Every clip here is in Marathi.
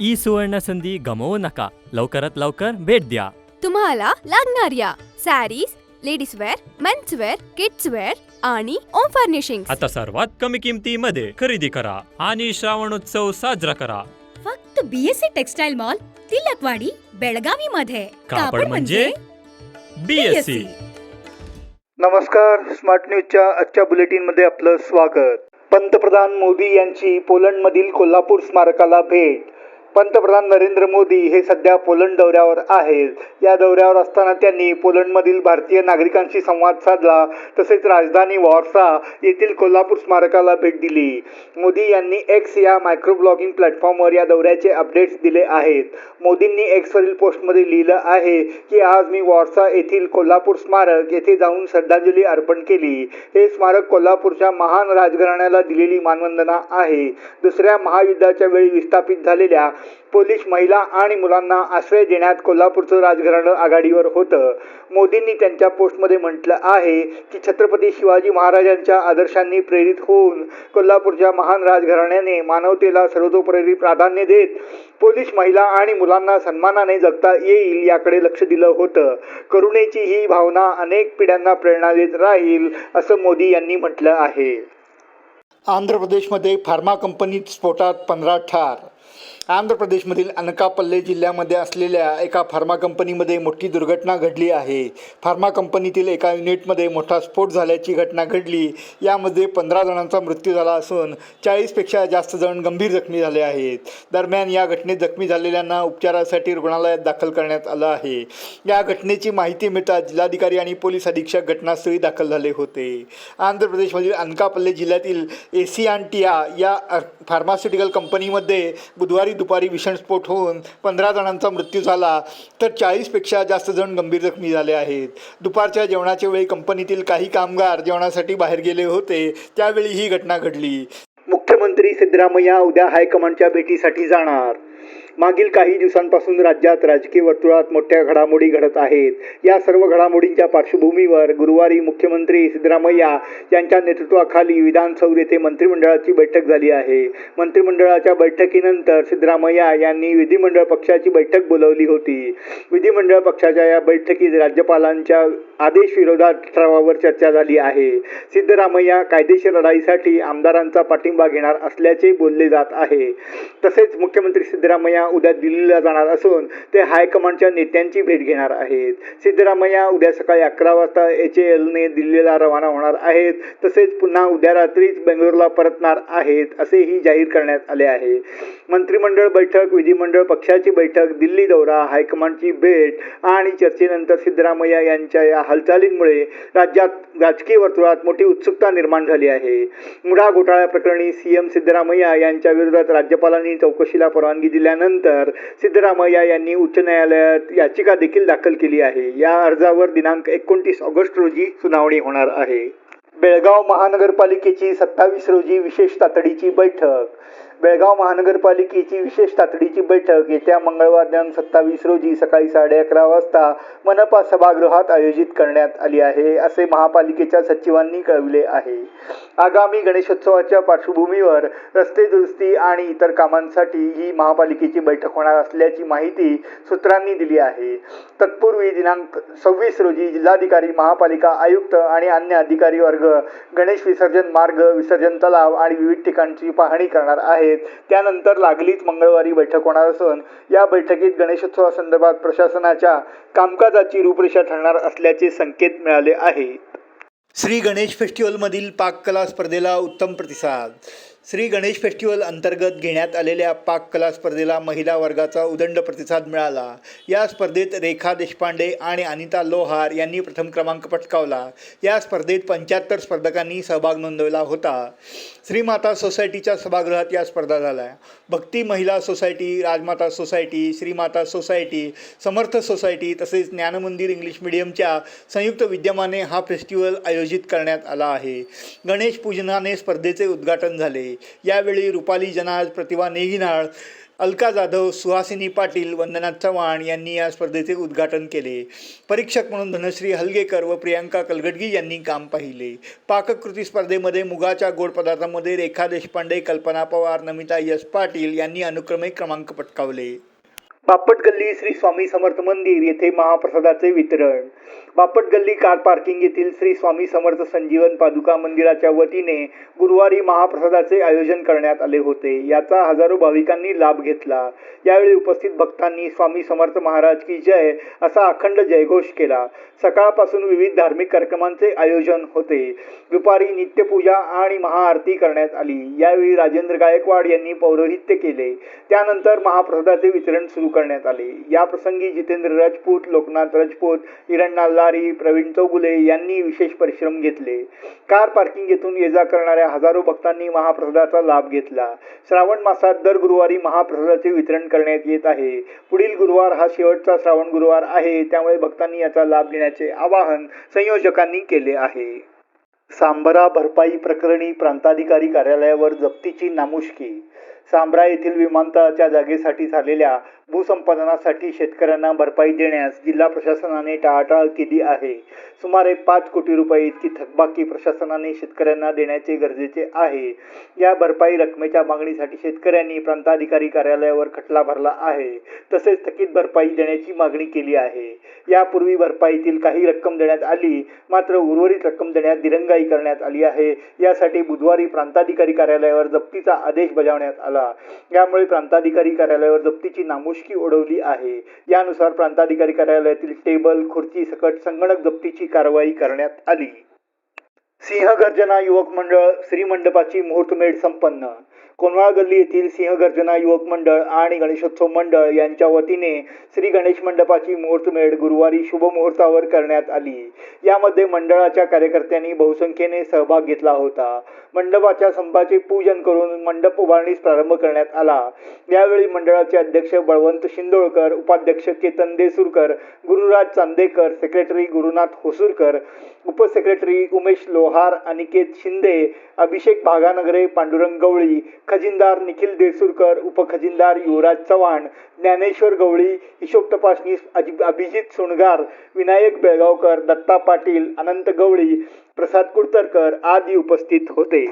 ई सुवर्ण संधी गमवू नका. लवकरात लवकर भेट द्या. तुम्हाला लागणाऱ्या sarees ladies wear mens wear kids wear आणि ओम फर्निशिंग आता सर्वात कमी किमतीमध्ये खरेदी करा आणि श्रावणोत्सव साजरा करा. फक्त BSc textile mall Tilakwadi Belagavi मध्ये कापड म्हणजे बीएससी नमस्कार स्मार्ट न्यूजच्या आजच्या बुलेटिनमध्ये आपलं स्वागत. पंतप्रधान मोदी यांची पोलंडमधील कोल्हापूर स्मारकाला भेट. पंतप्रधान नरेंद्र मोदी हे सध्या पोलंड दौऱ्यावर आहेत. या दौऱ्यावर असताना त्यांनी पोलंडमधील भारतीय नागरिकांशी संवाद साधला. तसेच राजधानी वॉर्सा येथील कोल्हापूर स्मारकाला भेट दिली. मोदी यांनी एक्स या मायक्रो ब्लॉगिंग प्लॅटफॉर्मवर या दौऱ्याचे अपडेट्स दिले आहेत. मोदींनी एक्सवरील पोस्टमध्ये लिहिलं आहे की आज मी वॉर्सा येथील कोल्हापूर स्मारक येथे जाऊन श्रद्धांजली अर्पण केली. हे स्मारक कोल्हापूरच्या महान राजघराण्याला दिलेली मानवंदना आहे. दुसऱ्या महायुद्धाच्या वेळी विस्थापित झालेल्या पोलीस महिला आणि मुलांना आश्रय देण्यात कोल्हापूरचं राजघराणं आघाडीवर होतं. मोदींनी त्यांच्या पोस्टमध्ये म्हटलं आहे की छत्रपती शिवाजी महाराजांच्या आदर्शांनी प्रेरित होऊन कोल्हापूरच्या महान राजघराण्याने मानवतेला सर्वतोपरी प्राधान्य देत पोलीस महिला आणि मुलांना सन्मानाने जगता येईल याकडे लक्ष दिलं होतं. करुणेची ही भावना अनेक पिढ्यांना प्रेरणा देत राहील असं मोदी यांनी म्हटलं आहे. आंध्र प्रदेशमध्ये फार्मा कंपनीत स्फोटात पंधरा ठार आंध्र प्रदेशमधील अनकापल्ले जिल्ह्यामध्ये असलेल्या एका फार्मा कंपनीमध्ये मोठी दुर्घटना घडली आहे. फार्मा कंपनीतील एका युनिटमध्ये मोठा स्फोट झाल्याची घटना घडली. यामध्ये पंधरा जणांचा मृत्यू झाला असून चाळीसपेक्षा जास्त जण गंभीर जखमी झाले आहेत. दरम्यान या घटनेत जखमी झालेल्यांना उपचारासाठी रुग्णालयात दाखल करण्यात आलं आहे. या घटनेची माहिती मिळताच जिल्हाधिकारी आणि पोलीस अधीक्षक घटनास्थळी दाखल झाले होते. आंध्र प्रदेशमधील अनकापल्ले जिल्ह्यातील एसियांटिया या फार्मास्युटिकल कंपनीमध्ये बुधवारी दुपारी भीषण स्फोट होऊन पंधरा जणांचा मृत्यू झाला तर चाळीसपेक्षा जास्त जण गंभीर जखमी झाले आहेत. दुपारच्या जेवणाच्या वेळी कंपनीतील काही कामगार जेवणासाठी बाहेर गेले होते. त्यावेळी ही घटना घडली. मुख्यमंत्री सिद्धरामय्या उद्या हायकमांडच्या भेटीसाठी जाणार. मागील काही दिवसांपासून राज्यात राजकीय वर्तुळात मोठ्या घडामोडी घडत आहेत. या सर्व घडामोडींच्या पार्श्वभूमीवर गुरुवारी मुख्यमंत्री सिद्धरामय्या यांच्या नेतृत्वाखाली विधानसौध येथे मंत्रिमंडळाची बैठक झाली आहे. मंत्रिमंडळाच्या बैठकीनंतर सिद्धरामय्या यांनी विधिमंडळ पक्षाची बैठक बोलावली होती. विधिमंडळ पक्षाच्या या बैठकीत राज्यपालांच्या आदेश विरोधात ठरावावर चर्चा झाली आहे. सिद्धरामय्या कायदेशीर लढाईसाठी आमदारांचा पाठिंबा घेणार असल्याचे बोलले जात आहे. तसेच मुख्यमंत्री सिद्धरामय्या उद्या दिल्लीला जाणार असून ते हायकमांडच्या नेत्यांची भेट घेणार आहेत. सिद्धरामय्या उद्या सकाळी अकरा वाजता एच एलने दिल्लीला रवाना होणार आहेत. तसेच पुन्हा उद्या रात्रीच बेंगलोरला परतणार आहेत असेही जाहीर करण्यात आले आहे. मंत्रिमंडळ बैठक विधिमंडळ पक्षाची बैठक दिल्ली दौरा हायकमांडची भेट आणि चर्चेनंतर सिद्धरामय्या यांच्या या हालचालींमुळे राज्यात राजकीय वर्तुळात मोठी उत्सुकता निर्माण झाली आहे. मुडा घोटाळ्या प्रकरणी सीएम सिद्धरामय्या यांच्या विरोधात राज्यपालांनी चौकशीला परवानगी दिल्यानंतर सिद्धरामय्या यांनी उच्च न्यायालयात याचिका देखील दाखल केली आहे. या अर्जावर दिनांक एकोणतीस ऑगस्ट रोजी सुनावणी होणार आहे. बेळगाव महानगरपालिकेची सत्तावीस रोजी विशेष तातडीची बैठक. बेळगाव महानगरपालिकेची विशेष तातडीची बैठक येत्या मंगळवार दिनांक सत्तावीस रोजी सकाळी साडे अकरा वाजता मनपा सभागृहात आयोजित करण्यात आली आहे असे महापालिकेच्या सचिवांनी कळविले आहे. आगामी गणेशोत्सवाच्या पार्श्वभूमीवर रस्ते दुरुस्ती आणि इतर कामांसाठी ही महापालिकेची बैठक होणार असल्याची माहिती सूत्रांनी दिली आहे. तत्पूर्वी दिनांक सव्वीस रोजी जिल्हाधिकारी महापालिका आयुक्त आणि अन्य अधिकारी वर्ग गणेश विसर्जन मार्ग विसर्जन तलाव आणि विविध ठिकाणची पाहणी करणार आहेत. त्यानंतर लागलीच मंगळवारी बैठक होणार असून या बैठकीत गणेशोत्सवासंदर्भात प्रशासनाच्या कामकाजाची रूपरेषा ठरणार असल्याचे संकेत मिळाले आहे. श्री गणेश फेस्टिवलमधील पाककला स्पर्धेला उत्तम प्रतिसाद. श्री गणेश फेस्टिवल अंतर्गत घेण्यात आलेल्या पाककला स्पर्धेला महिला वर्गाचा उदंड प्रतिसाद मिळाला. या स्पर्धेत रेखा देशपांडे आणि अनिता लोहार यांनी प्रथम क्रमांक पटकावला. या स्पर्धेत पंच्याहत्तर स्पर्धकांनी सहभाग नोंदवला होता. श्रीमाता सोसायटीच्या सभागृहात या स्पर्धा झाल्या. Bhakti Mahila society Rajmata society Shrimata society Samarth society तसेच ज्ञानमंदिर इंग्लिश मिडियमच्या संयुक्त विद्यमाने हा फेस्टिवल आयोजित करण्यात आला आहे. गणेश पूजनाने स्पर्धेचे उद्घाटन झाले. यावेळी रुपाली जनाज प्रतिभा नेगिनाळ अलका जाधव सुहासिनी पाटील वंदना चव्हाण यांनी या स्पर्धेचे उद्घाटन केले. परीक्षक म्हणून धनश्री हलगेकर व प्रियांका कलगडगी यांनी काम पाहिले. पाककृती स्पर्धेमध्ये मुगाच्या गोड पदार्थामध्ये रेखा देशपांडे कल्पना पवार नमिता यश पाटील यांनी अनुक्रमे क्रमांक पटकावले. बापट गल्ली श्री स्वामी समर्थ मंदिर येथे महाप्रसादाचे वितरण. बापट गल्ली कार पार्किंग येथील श्री स्वामी समर्थ संजीवन पादुका मंदिराच्या वतीने गुरुवारी महाप्रसादाचे आयोजन करण्यात आले होते. याचा हजारो भाविकांनी लाभ घेतला. यावेळी उपस्थित भक्तांनी स्वामी समर्थ महाराज की जय असा अखंड जयघोष केला. सकाळपासून विविध धार्मिक कार्यक्रमांचे आयोजन होते. दुपारी नित्यपूजा आणि महाआरती करण्यात आली. यावेळी राजेंद्र गायकवाड यांनी पौरोहित्य केले. त्यानंतर महाप्रसादाचे वितरण सुरू करण्यात आले. या प्रसंगी जितेंद्र राजपूत लोकनाथ राजपूत हिरणा लारी प्रवीण चौगुले यांनी विशेष परिश्रम घेतले. कार पार्किंग येथून ये जा करणाऱ्या हजारो भक्तांनी महाप्रसादाचा लाभ घेतला. श्रावण मासात दर गुरुवारी महाप्रसादाचे वितरण करण्यात येत आहे. पुढील गुरुवार हा शेवटचा श्रावण गुरुवार आहे. त्यामुळे भक्तांनी याचा लाभ घेण्याचे आवाहन संयोजकांनी केले आहे. सांबरा भरपाई प्रकरणी प्रांताधिकारी कार्यालयावर जप्तीची नामुष्की. सांबरा येथील विमानतळाच्या जागेसाठी झालेल्या भूसंपादनासाठी शेतकऱ्यांना भरपाई देण्यास जिल्हा प्रशासनाने टाळाटाळ केली आहे. सुमारे पाच कोटी रुपये इतकी थकबाकी प्रशासनाने शेतकऱ्यांना देण्याचे गरजेचे आहे. या भरपाई रकमेच्या मागणीसाठी शेतकऱ्यांनी प्रांताधिकारी कार्यालयावर खटला भरला आहे. तसेच थकीत भरपाई देण्याची मागणी केली आहे. यापूर्वी भरपाईतील काही रक्कम देण्यात आली मात्र उर्वरित रक्कम देण्यात दिरंगाई करण्यात आली आहे. यासाठी बुधवारी प्रांताधिकारी कार्यालयावर जप्तीचा आदेश बजावण्यात आला. यामुळे प्रांताधिकारी कार्यालयावर जप्तीची नामुष्की ओढवली आहे. यानुसार प्रांताधिकारी कार्यालयातील टेबल खुर्ची सकट संगणक जप्तीची कारवाई करण्यात आली. सिंहगर्जना युवक मंडळ श्रीमंडपाची मुहूर्तमेढ संपन्न कोनवाळ गल्ली येथील सिंहगर्जना युवक मंडळ आणि गणेशोत्सव मंडळ यांच्या वतीने श्री गणेश मंडपाची मुहूर्तमेढ गुरुवारी शुभमुहूर्तावर करण्यात आली. यामध्ये मंडळाच्या कार्यकर्त्यांनी बहुसंख्येने सहभाग घेतला होता. मंडपाच्या संपाचे पूजन करून मंडप उभारणीस प्रारंभ करण्यात आला. यावेळी मंडळाचे अध्यक्ष बळवंत शिंदोळकर उपाध्यक्ष केतन देसूरकर गुरुराज चांदेकर सेक्रेटरी गुरुनाथ होसूरकर उपसेक्रेटरी उमेश लोहार अनिकेत शिंदे अभिषेक भागानगरे पांडुरंग गवळी खजिनदार निखिल देसूरकर उपखजिनदार युवराज चव्हाण ज्ञानेश्वर गवळी हिशोब तपासणी अजि- अभिजित सोनगार विनायक बेळगावकर दत्ता पाटील अनंत गवळी प्रसाद कुडतरकर आदी उपस्थित होते.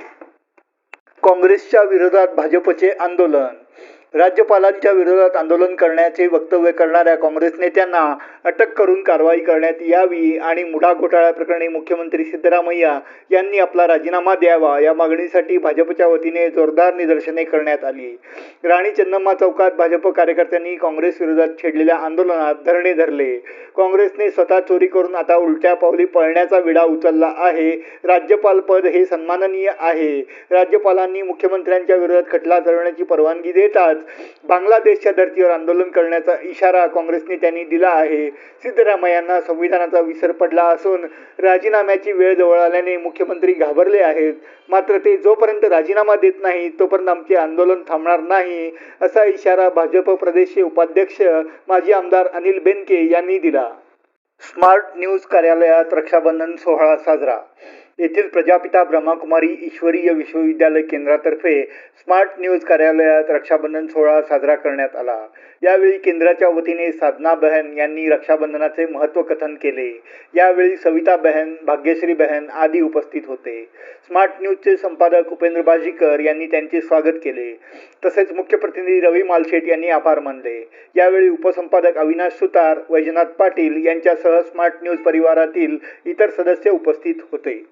काँग्रेसच्या विरोधात भाजपचे आंदोलन राज्यपालांच्या विरोधात आंदोलन करण्याचे वक्तव्य करणाऱ्या काँग्रेस नेत्यांना अटक करून कारवाई करण्यात यावी आणि मुढा घोटाळ्याप्रकरणी मुख्यमंत्री सिद्धरामय्या यांनी आपला राजीनामा द्यावा या मागणीसाठी भाजपच्या वतीने जोरदार निदर्शने करण्यात आली. राणी चन्नम्मा चौकात भाजप कार्यकर्त्यांनी काँग्रेस विरोधात छेडलेल्या आंदोलनात धरणे धरले. काँग्रेसने स्वतः चोरी करून आता उलट्या पावली पळण्याचा विडा उचलला आहे. राज्यपाल पद हे सन्माननीय आहे. राज्यपालांनी मुख्यमंत्र्यांच्या विरोधात खटला चढवण्याची परवानगी देताच बांगलादेशच्या धर्तीवर आंदोलन करण्याचा इशारा काँग्रेसने त्यांनी दिला आहे. सिद्धरामय्यांना संविधानाचा विसर पडला असून राजीनाम्याची वेळ जवळ आल्याने मुख्यमंत्री घाबरले आहेत. मात्र ते जोपर्यंत राजीनामा देत नाही तोपर्यंत आमचे आंदोलन थांबणार नाही असा इशारा भाजप प्रदेशचे उपाध्यक्ष माजी आमदार अनिल बेनके यांनी दिला. स्मार्ट न्यूज कार्यालयात रक्षाबंधन सोहळा साजरा येथील प्रजापिता ब्रह्माकुमारी ईश्वरीय विश्वविद्यालय केंद्रातर्फे स्मार्ट न्यूज कार्यालयात रक्षाबंधन सोहळा साजरा करण्यात आला. यावेळी केंद्राच्या वतीने साधना बहन यांनी रक्षाबंधनाचे महत्त्व कथन केले. यावेळी सविता बहन भाग्यश्री बहन आदी उपस्थित होते. स्मार्ट न्यूजचे संपादक उपेंद्र बाजीकर यांनी त्यांचे स्वागत केले. तसेच मुख्य प्रतिनिधी रवी मालशेट यांनी आभार मानले. यावेळी उपसंपादक अविनाश सुतार वैजनाथ पाटील यांच्यासह स्मार्ट न्यूज परिवारातील इतर सदस्य उपस्थित होते.